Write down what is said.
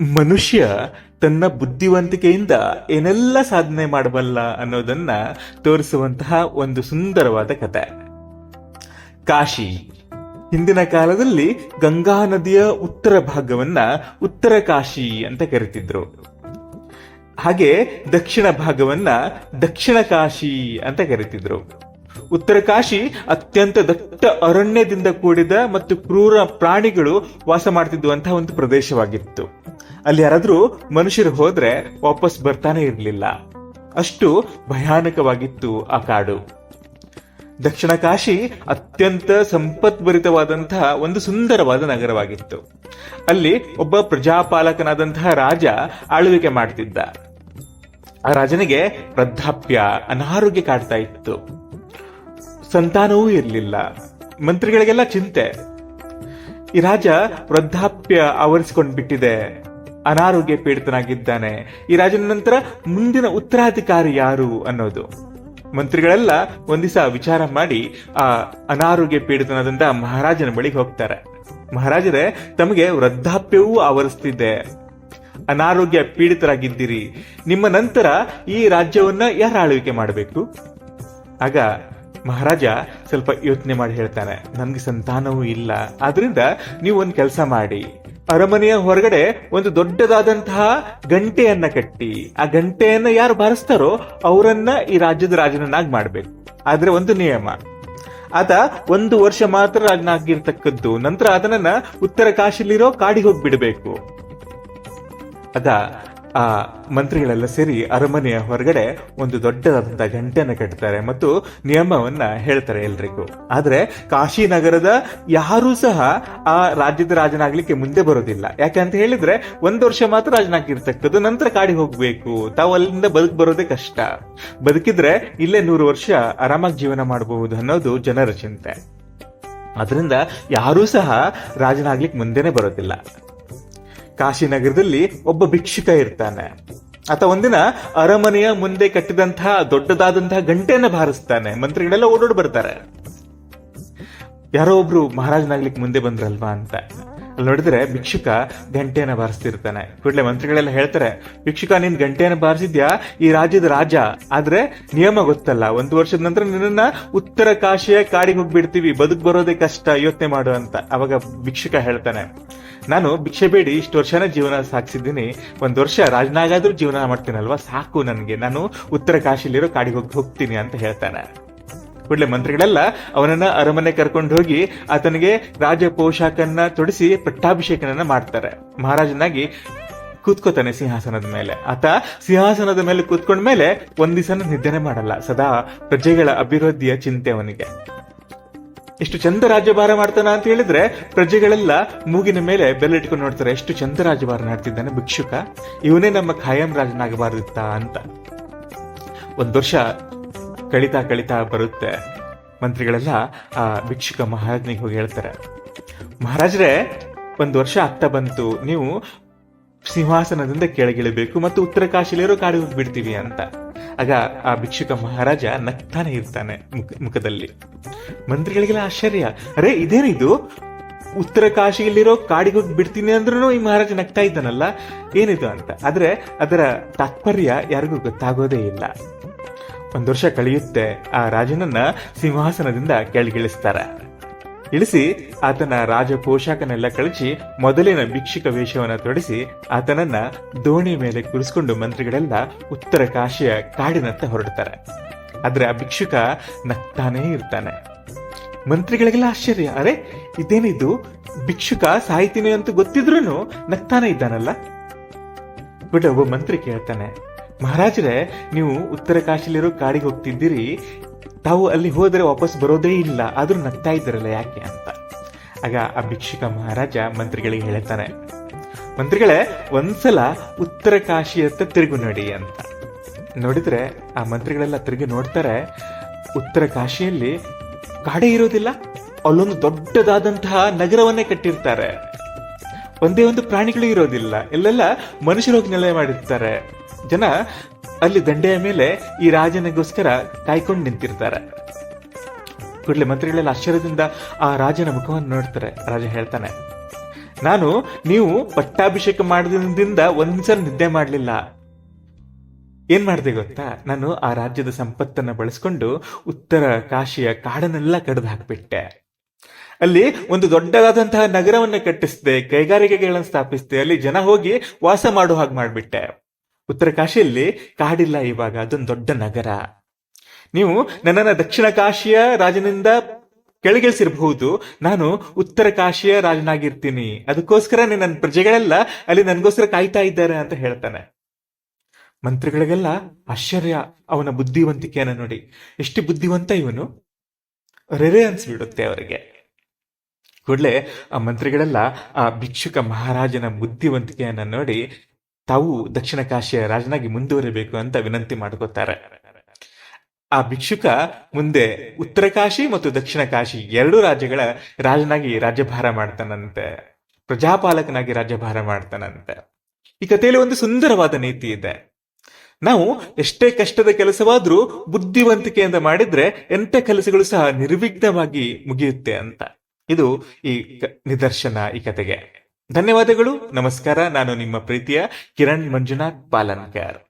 ಮನುಷ್ಯ ತನ್ನ ಬುದ್ಧಿವಂತಿಕೆಯಿಂದ ಏನೆಲ್ಲ ಸಾಧನೆ ಮಾಡಬಲ್ಲ ಅನ್ನೋದನ್ನ ತೋರಿಸುವಂತಹ ಒಂದು ಸುಂದರವಾದ ಕಥೆ. ಕಾಶಿ. ಹಿಂದಿನ ಕಾಲದಲ್ಲಿ ಗಂಗಾ ನದಿಯ ಉತ್ತರ ಭಾಗವನ್ನ ಉತ್ತರ ಕಾಶಿ ಅಂತ ಕರಿತಿದ್ರು. ಹಾಗೆ ದಕ್ಷಿಣ ಭಾಗವನ್ನ ದಕ್ಷಿಣ ಕಾಶಿ ಅಂತ ಕರಿತಿದ್ರು. ಉತ್ತರ ಕಾಶಿ ಅತ್ಯಂತ ದಟ್ಟ ಅರಣ್ಯದಿಂದ ಕೂಡಿದ ಮತ್ತು ಕ್ರೂರ ಪ್ರಾಣಿಗಳು ವಾಸ ಮಾಡ್ತಿದ್ದುವಂತಹ ಒಂದು ಪ್ರದೇಶವಾಗಿತ್ತು. ಅಲ್ಲಿ ಯಾರಾದ್ರೂ ಮನುಷ್ಯರು ಹೋದ್ರೆ ವಾಪಸ್ ಬರ್ತಾನೆ ಇರಲಿಲ್ಲ. ಅಷ್ಟು ಭಯಾನಕವಾಗಿತ್ತು ಆ ಕಾಡು. ದಕ್ಷಿಣ ಕಾಶಿ ಅತ್ಯಂತ ಸಂಪತ್ಭರಿತವಾದಂತಹ ಒಂದು ಸುಂದರವಾದ ನಗರವಾಗಿತ್ತು. ಅಲ್ಲಿ ಒಬ್ಬ ಪ್ರಜಾಪಾಲಕನಾದಂತಹ ರಾಜ ಆಳ್ವಿಕೆ ಮಾಡ್ತಿದ್ದ. ಆ ರಾಜನಿಗೆ ವೃದ್ಧಾಪ್ಯ ಅನಾರೋಗ್ಯ ಕಾಡ್ತಾ ಇತ್ತು. ಸಂತಾನವೂ ಇರಲಿಲ್ಲ. ಮಂತ್ರಿಗಳಿಗೆಲ್ಲ ಚಿಂತೆ. ಈ ರಾಜ ವೃದ್ಧಾಪ್ಯ ಆವರಿಸಿಕೊಂಡು ಬಿಟ್ಟಿದೆ ಅನಾರೋಗ್ಯ ಪೀಡಿತನಾಗಿದ್ದಾನೆ. ಈ ರಾಜನ ನಂತರ ಮುಂದಿನ ಉತ್ತರಾಧಿಕಾರಿ ಯಾರು ಅನ್ನೋದು. ಮಂತ್ರಿಗಳೆಲ್ಲ ಒಂದಿಸ ವಿಚಾರ ಮಾಡಿ ಆ ಅನಾರೋಗ್ಯ ಪೀಡಿತನಾದಂತ ಮಹಾರಾಜನ ಬಳಿಗೆ ಹೋಗ್ತಾರೆ. ಮಹಾರಾಜರೇ, ತಮಗೆ ವೃದ್ಧಾಪ್ಯವೂ ಆವರಿಸ್ತಿದೆ. ಅನಾರೋಗ್ಯ ಪೀಡಿತರಾಗಿದ್ದೀರಿ. ನಿಮ್ಮ ನಂತರ ಈ ರಾಜ್ಯವನ್ನ ಯಾರ ಆಳ್ವಿಕೆ ಮಾಡಬೇಕು? ಆಗ ಮಹಾರಾಜ ಸ್ವಲ್ಪ ಯೋಚನೆ ಮಾಡಿ ಹೇಳ್ತಾನೆ, ನನ್ಗೆ ಸಂತಾನವೂ ಇಲ್ಲ. ಆದ್ರಿಂದ ನೀವು ಒಂದು ಕೆಲಸ ಮಾಡಿ. ಅರಮನೆಯ ಹೊರಗಡೆ ಒಂದು ದೊಡ್ಡದಾದಂತಹ ಗಂಟೆಯನ್ನ ಕಟ್ಟಿ. ಆ ಗಂಟೆಯನ್ನ ಯಾರು ಬಾರಿಸ್ತಾರೋ ಅವರನ್ನ ಈ ರಾಜ್ಯದ ರಾಜನನ್ನಾಗಿ ಮಾಡ್ಬೇಕು. ಆದ್ರೆ ಒಂದು ನಿಯಮ. ಆತ ಒಂದು ವರ್ಷ ಮಾತ್ರ ರಾಜನಾಗಿರ್ತಕ್ಕದ್ದು. ನಂತರ ಅದನ್ನ ಉತ್ತರ ಕಾಶಿಲಿರೋ ಕಾಡಿಗೆ ಹೋಗ್ಬಿಡ್ಬೇಕು. ಅದ ಆ ಮಂತ್ರಿಗಳೆಲ್ಲ ಸೇರಿ ಅರಮನೆಯ ಹೊರಗಡೆ ಒಂದು ದೊಡ್ಡದಾದಂತಹ ಗಂಟೆಯನ್ನು ಕಟ್ತಾರೆ ಮತ್ತು ನಿಯಮವನ್ನ ಹೇಳ್ತಾರೆ ಎಲ್ರಿಗೂ. ಆದ್ರೆ ಕಾಶಿ ನಗರದ ಯಾರೂ ಸಹ ಆ ರಾಜ್ಯದ ರಾಜನಾಗ್ಲಿಕ್ಕೆ ಮುಂದೆ ಬರೋದಿಲ್ಲ. ಯಾಕಂತ ಹೇಳಿದ್ರೆ ಒಂದು ವರ್ಷ ಮಾತ್ರ ರಾಜನಾಗಿರ್ತಕ್ಕದ್ದು, ನಂತರ ಕಾಡಿ ಹೋಗ್ಬೇಕು. ತಾವು ಅಲ್ಲಿಂದ ಬದುಕ್ ಬರೋದೇ ಕಷ್ಟ. ಬದುಕಿದ್ರೆ ಇಲ್ಲೇ ನೂರು ವರ್ಷ ಆರಾಮಾಗಿ ಜೀವನ ಮಾಡಬಹುದು ಅನ್ನೋದು ಜನರ ಚಿಂತೆ. ಅದರಿಂದ ಯಾರೂ ಸಹ ರಾಜನಾಗ್ಲಿಕ್ಕೆ ಮುಂದೆನೆ ಬರೋದಿಲ್ಲ. ಕಾಶಿನಗರದಲ್ಲಿ ಒಬ್ಬ ಭಿಕ್ಷುಕ ಇರ್ತಾನೆ. ಆತ ಒಂದಿನ ಅರಮನೆಯ ಮುಂದೆ ಕಟ್ಟಿದಂತಹ ದೊಡ್ಡದಾದಂತಹ ಗಂಟೆಯನ್ನ ಬಾರಿಸ್ತಾನೆ. ಮಂತ್ರಿಗಳೆಲ್ಲ ಓಡೋಡ್ ಬರ್ತಾರೆ. ಯಾರೋ ಒಬ್ರು ಮಹಾರಾಜನಾಗ್ಲಿಕ್ಕೆ ಮುಂದೆ ಬಂದ್ರಲ್ವಾ ಅಂತ. ಅಲ್ಲಿ ನೋಡಿದ್ರೆ ಭಿಕ್ಷುಕ ಗಂಟೆಯನ್ನ ಬಾರಿಸ್ತಿರ್ತಾನೆ. ಕೂಡಲೇ ಮಂತ್ರಿಗಳೆಲ್ಲ ಹೇಳ್ತಾರೆ, ಭಿಕ್ಷುಕ, ನೀನ್ ಗಂಟೆಯನ್ನು ಬಾರಿಸಿದ್ಯಾ? ಈ ರಾಜ್ಯದ ರಾಜ. ಆದ್ರೆ ನಿಯಮ ಗೊತ್ತಲ್ಲ. ಒಂದು ವರ್ಷದ ನಂತರ ನಿನ್ನ ಉತ್ತರ ಕಾಶಿಯ ಕಾಡಿಗೆ ಹೋಗ್ಬಿಡ್ತೀವಿ ಬದುಕ್ ಬರೋದೇ ಕಷ್ಟ. ಯೋಚನೆ ಮಾಡು ಅಂತ ಅವಾಗ ಭಿಕ್ಷುಕ ಹೇಳ್ತಾನೆ. ನಾನು ಭಿಕ್ಷೆ ಬೇಡಿ, ಇಷ್ಟು ವರ್ಷನ ಜೀವನ ಸಾಗಿಸಿದ್ದೀನಿ ಒಂದ್ ವರ್ಷ ರಾಜನಾಗಾದ್ರೂ ಜೀವನ ಮಾಡ್ತೀನಲ್ವಾ? ಸಾಕು ನನಗೆ. ನಾನು ಉತ್ತರ ಕಾಶಿಲಿರೋ ಕಾಡಿಗೆ ಹೋಗಿ ಹೋಗ್ತೀನಿ ಅಂತ ಹೇಳ್ತಾನೆ. ಕೂಡಲೇ ಮಂತ್ರಿಗಳೆಲ್ಲ ಅವನನ್ನ ಅರಮನೆ ಕರ್ಕೊಂಡು ಹೋಗಿ ಆತನಿಗೆ ರಾಜ ಪೋಷಾಕನ್ನ ತೊಡಿಸಿ ಪಟ್ಟಾಭಿಷೇಕನನ್ನ ಮಾಡ್ತಾರೆ. ಮಹಾರಾಜನಾಗಿ ಕೂತ್ಕೋತಾನೆ ಸಿಂಹಾಸನದ ಮೇಲೆ. ಆತ ಸಿಂಹಾಸನದ ಮೇಲೆ ಕೂತ್ಕೊಂಡ ಮೇಲೆ ಒಂದ್ ದಿವಸನ ನಿದ್ದೆನೆ ಮಾಡಲ್ಲ. ಸದಾ ಪ್ರಜೆಗಳ ಅಭಿವೃದ್ಧಿಯ ಚಿಂತೆ ಅವನಿಗೆ. ಎಷ್ಟು ಚಂದ ರಾಜ್ಯಭಾರ ಮಾಡ್ತಾನ ಅಂತ ಹೇಳಿದ್ರೆ ಪ್ರಜೆಗಳೆಲ್ಲ ಮೂಗಿನ ಮೇಲೆ ಬೆಲ್ಲಿಟ್ಕೊಂಡು ನೋಡ್ತಾರೆ, ಎಷ್ಟು ಚಂದ ರಾಜ್ಯಭಾರ ಮಾಡ್ತಿದ್ದಾನೆ ಭಿಕ್ಷುಕ. ಇವನೇ ನಮ್ಮ ಖಾಯಂ ರಾಜನಾಗಬಾರ್ದಿತ್ತ ಅಂತ. ಒಂದ್ ವರ್ಷ ಕಳಿತಾ ಕಳಿತಾ ಬರುತ್ತೆ. ಮಂತ್ರಿಗಳೆಲ್ಲ, ಆ, ಭಿಕ್ಷುಕ ಮಹಾರಾಜನಿಗೆ ಹೋಗಿ ಹೇಳ್ತಾರೆ. ಮಹಾರಾಜರೇ, ಒಂದು ವರ್ಷ ಆಗ್ತಾ ಬಂತು. ನೀವು ಸಿಂಹಾಸನದಿಂದ ಕೆಳಗಿಳಬೇಕು ಮತ್ತು ಉತ್ತರ ಕಾಶಿಲಿರೋ ಕಾಡಿ ಬಿಡ್ತೀವಿ ಅಂತ. ಆಗ ಆ ಭಿಕ್ಷುಕ ಮಹಾರಾಜ ನಗ್ತಾನೆ ಇರ್ತಾನೆ ಮುಖ, ಮುಖದಲ್ಲಿ. ಮಂತ್ರಿಗಳಿಗೆಲ್ಲ ಆಶ್ಚರ್ಯ. ಅರೆ ಇದೇನಿದು ಉತ್ತರ ಕಾಶಿಯಲ್ಲಿರೋ ಕಾಡಿಗೆ ಬಿಡ್ತೀನಿ ಅಂದ್ರೂ ಈ ಮಹಾರಾಜ ನಗ್ತಾ ಇದ್ದಾನಲ್ಲ? ಏನಿದು ಅಂತ. ಆದ್ರೆ ಅದರ ತಾತ್ಪರ್ಯ ಯಾರಿಗೂ ಗೊತ್ತಾಗೋದೇ ಇಲ್ಲ. ಒಂದ್ ವರ್ಷ ಕಳೆಯುತ್ತೆ. ಆ ರಾಜನನ್ನ ಸಿಂಹಾಸನದಿಂದ ಕೆಳಗಿಳಿಸ್ತಾರೆ. ಇಳಿಸಿ ಆತನ ರಾಜ ಪೋಷಾಕನೆಲ್ಲ ಕಳಚಿ ಮೊದಲಿನ ಭಿಕ್ಷುಕ ವೇಷವನ್ನ ತೊಡಿಸಿ ಆತನನ್ನ ದೋಣಿ ಮೇಲೆ ಕುರಿಸ್ಕೊಂಡು ಮಂತ್ರಿಗಳೆಲ್ಲ ಉತ್ತರ ಕಾಶಿಯ ಕಾಡಿನತ್ತ ಹೊರಡ್ತಾರೆ. ಆದ್ರೆ ಆ ಭಿಕ್ಷುಕ ನಗ್ತಾನೇ ಇರ್ತಾನೆ. ಮಂತ್ರಿಗಳಿಗೆಲ್ಲ ಆಶ್ಚರ್ಯ. ಅರೆ, ಇದೇನಿದು? ಭಿಕ್ಷುಕ ಸಾಯ್ತೀನಿ ಅಂತ ಗೊತ್ತಿದ್ರೂ ನಗ್ತಾನೆ ಇದ್ದಾನಲ್ಲ? ಬಿಟ್ಟು ಒಬ್ಬ ಮಂತ್ರಿ ಕೇಳ್ತಾನೆ. ಮಹಾರಾಜರೇ, ನೀವು ಉತ್ತರ ಕಾಶಿಲಿರೋ ಕಾಡಿಗೆ ಹೋಗ್ತಿದ್ದೀರಿ. ತಾವು ಅಲ್ಲಿ ಹೋದರೆ ವಾಪಸ್ ಬರೋದೇ ಇಲ್ಲ. ಆದರೂ ನಗ್ತಾ ಇದ್ದಾರಲ್ಲ ಯಾಕೆ ಅಂತ. ಆಗ ಆ ಭಿಕ್ಷುಕ ಮಹಾರಾಜ ಮಂತ್ರಿಗಳಿಗೆ ಹೇಳ್ತಾನೆ, ಮಂತ್ರಿಗಳೇ, ಒಂದ್ಸಲ ಉತ್ತರ ಅಂತ ತಿರುಗು ನೋಡಿ ಅಂತ. ನೋಡಿದ್ರೆ ಆ ಮಂತ್ರಿಗಳೆಲ್ಲ ತಿರುಗಿ ನೋಡ್ತಾರೆ, ಉತ್ತರ ಕಾಶಿಯಲ್ಲಿ ಕಾಡೇ ಇರೋದಿಲ್ಲ. ಅಲ್ಲೊಂದು ದೊಡ್ಡದಾದಂತಹ ನಗರವನ್ನೇ ಕಟ್ಟಿರ್ತಾರೆ. ಒಂದೇ ಒಂದು ಪ್ರಾಣಿಗಳು ಇರೋದಿಲ್ಲ. ಎಲ್ಲೆಲ್ಲ ಮನುಷ್ಯರು ಹೋಗಿ ನೆಲೆ ಮಾಡಿರ್ತಾರೆ. ಜನ ಅಲ್ಲಿ ದಂಡೆಯ ಮೇಲೆ ಈ ರಾಜನಿಗೋಸ್ಕರ ಕಾಯ್ಕೊಂಡು ನಿಂತಿರ್ತಾರೆ. ಕೂಡಲೇ ಮಂತ್ರಿಗಳೆಲ್ಲ ಆಶ್ಚರ್ಯದಿಂದ ಆ ರಾಜನ ಮುಖವನ್ನು ನೋಡ್ತಾರೆ. ರಾಜ ಹೇಳ್ತಾನೆ, ನಾನು, ನೀವು ಪಟ್ಟಾಭಿಷೇಕ ಮಾಡಿದಿಂದ ಒಂದ್ಸಲ ನಿದ್ದೆ ಮಾಡಲಿಲ್ಲ. ಏನ್ ಮಾಡಿದೆ ಗೊತ್ತಾ? ನಾನು ಆ ರಾಜ್ಯದ ಸಂಪತ್ತನ್ನು ಬಳಸ್ಕೊಂಡು ಉತ್ತರ ಕಾಶಿಯ ಕಾಡನ್ನೆಲ್ಲ ಕಡ್ದು ಹಾಕ್ಬಿಟ್ಟೆ ಅಲ್ಲಿ ಒಂದು ದೊಡ್ಡದಾದಂತಹ ನಗರವನ್ನ ಕಟ್ಟಿಸಿದೆ, ಕೈಗಾರಿಕೆಗಳನ್ನು ಸ್ಥಾಪಿಸಿದೆ, ಅಲ್ಲಿ ಜನ ಹೋಗಿ ವಾಸ ಮಾಡೋ ಹಾಗೆ ಮಾಡ್ಬಿಟ್ಟೆ. ಉತ್ತರ ಕಾಶಿಯಲ್ಲಿ ಕಾಡಿಲ್ಲ ಇವಾಗ, ಅದೊಂದು ದೊಡ್ಡ ನಗರ. ನೀವು ನನ್ನನ್ನು ದಕ್ಷಿಣ ಕಾಶಿಯ ರಾಜನಿಂದ ಕೆಳಗಿಳಿಸಿರಬಹುದು, ನಾನು ಉತ್ತರ ಕಾಶಿಯ ರಾಜನಾಗಿರ್ತೀನಿ. ಅದಕ್ಕೋಸ್ಕರ ನನ್ನ ಪ್ರಜೆಗಳೆಲ್ಲ, ಅಲ್ಲಿ ನನಗೋಸ್ಕರ ಕಾಯ್ತಾ ಇದ್ದಾರೆ ಅಂತ ಹೇಳ್ತಾನೆ. ಮಂತ್ರಿಗಳಿಗೆಲ್ಲ ಆಶ್ಚರ್ಯ, ಅವನ ಬುದ್ಧಿವಂತಿಕೆಯನ್ನು ನೋಡಿ. ಎಷ್ಟು ಬುದ್ಧಿವಂತ ಇವನು? ರೆರೆ ಅನ್ಸ್ಬಿಡುತ್ತೆ ಅವರಿಗೆ. ಕೂಡಲೇ ಆ ಮಂತ್ರಿಗಳೆಲ್ಲ ಆ ಭಿಕ್ಷುಕ ಮಹಾರಾಜನ ಬುದ್ಧಿವಂತಿಕೆಯನ್ನ ನೋಡಿ ತಾವು ದಕ್ಷಿಣ ಕಾಶಿಯ ರಾಜನಾಗಿ ಮುಂದುವರಿಬೇಕು ಅಂತ ವಿನಂತಿ ಮಾಡ್ಕೋತಾರೆ. ಆ ಭಿಕ್ಷುಕ ಮುಂದೆ ಉತ್ತರ ಕಾಶಿ ಮತ್ತು ದಕ್ಷಿಣ ಕಾಶಿ ಎರಡು ರಾಜ್ಯಗಳ ರಾಜನಾಗಿ ರಾಜ್ಯಭಾರ ಮಾಡ್ತಾನಂತೆ. ಪ್ರಜಾಪಾಲಕನಾಗಿ ರಾಜ್ಯಭಾರ ಮಾಡ್ತಾನಂತೆ. ಈ ಕಥೆಯಲ್ಲಿ ಒಂದು ಸುಂದರವಾದ ನೀತಿ ಇದೆ. ನಾವು ಎಷ್ಟೇ ಕಷ್ಟದ ಕೆಲಸವಾದ್ರೂ ಬುದ್ಧಿವಂತಿಕೆಯಿಂದ ಮಾಡಿದ್ರೆ ಎಂಥ ಕೆಲಸಗಳು ಸಹ ನಿರ್ವಿಘ್ನವಾಗಿ ಮುಗಿಯುತ್ತೆ ಅಂತ. ಇದು ಈ ನಿದರ್ಶನ ಈ ಕತೆಗೆ. ಧನ್ಯವಾದಗಳು. ನಮಸ್ಕಾರ. ನಾನು ನಿಮ್ಮ ಪ್ರೀತಿಯ ಕಿರಣ್ ಮಂಜುನಾಥ್ ಪಾಲನ್ಕರ್